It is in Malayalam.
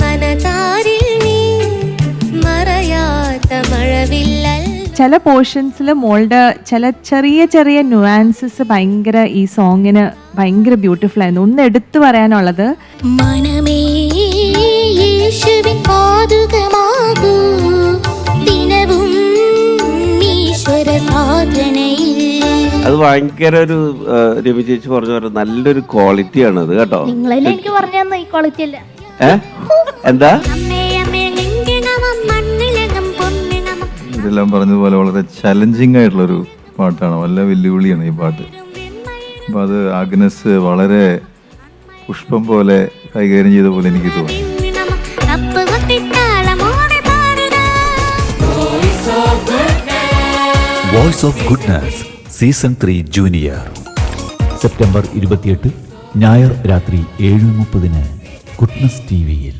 മനതാരിൽ നീ മറയാത്ത മഴവില്ലൽ. ചില പോർഷൻസിൽ മോളുടെ ചില ചെറിയ ചെറിയ ന്യൂആൻസസ് ഭയങ്കര ഈ സോങ്ങിന് ഭയങ്കര ബ്യൂട്ടിഫുൾ ആയിരുന്നു. ഒന്ന് എടുത്തു പറയാനുള്ളത് മനമേ അത് ഭയങ്കര ഒരു രവി ചേച്ചി പറഞ്ഞ പോലെ നല്ലൊരു ക്വാളിറ്റിയാണ് അത് കേട്ടോ. എനിക്ക് പറഞ്ഞു ഈ ക്വാളിറ്റി അല്ല. ഏ? എന്താ? ഇതെല്ലാം പറഞ്ഞതുപോലെ വളരെ ചലഞ്ചിങ് ആയിട്ടുള്ള ഒരു പാട്ടാണ്. നല്ല വെല്ലുവിളിയാണ് ഈ പാട്ട്. അപ്പോൾ അത് അഗ്നസ് വളരെ പുഷ്പം പോലെ കൈകാര്യം ചെയ്ത പോലെ എനിക്ക് തോന്നി. Voice of goodness season three junior. September ഇരുപത്തിയെട്ട് ഞായർ രാത്രി ഏഴ് മുപ്പതിന് ഗുഡ്നസ് ടി വിയിൽ.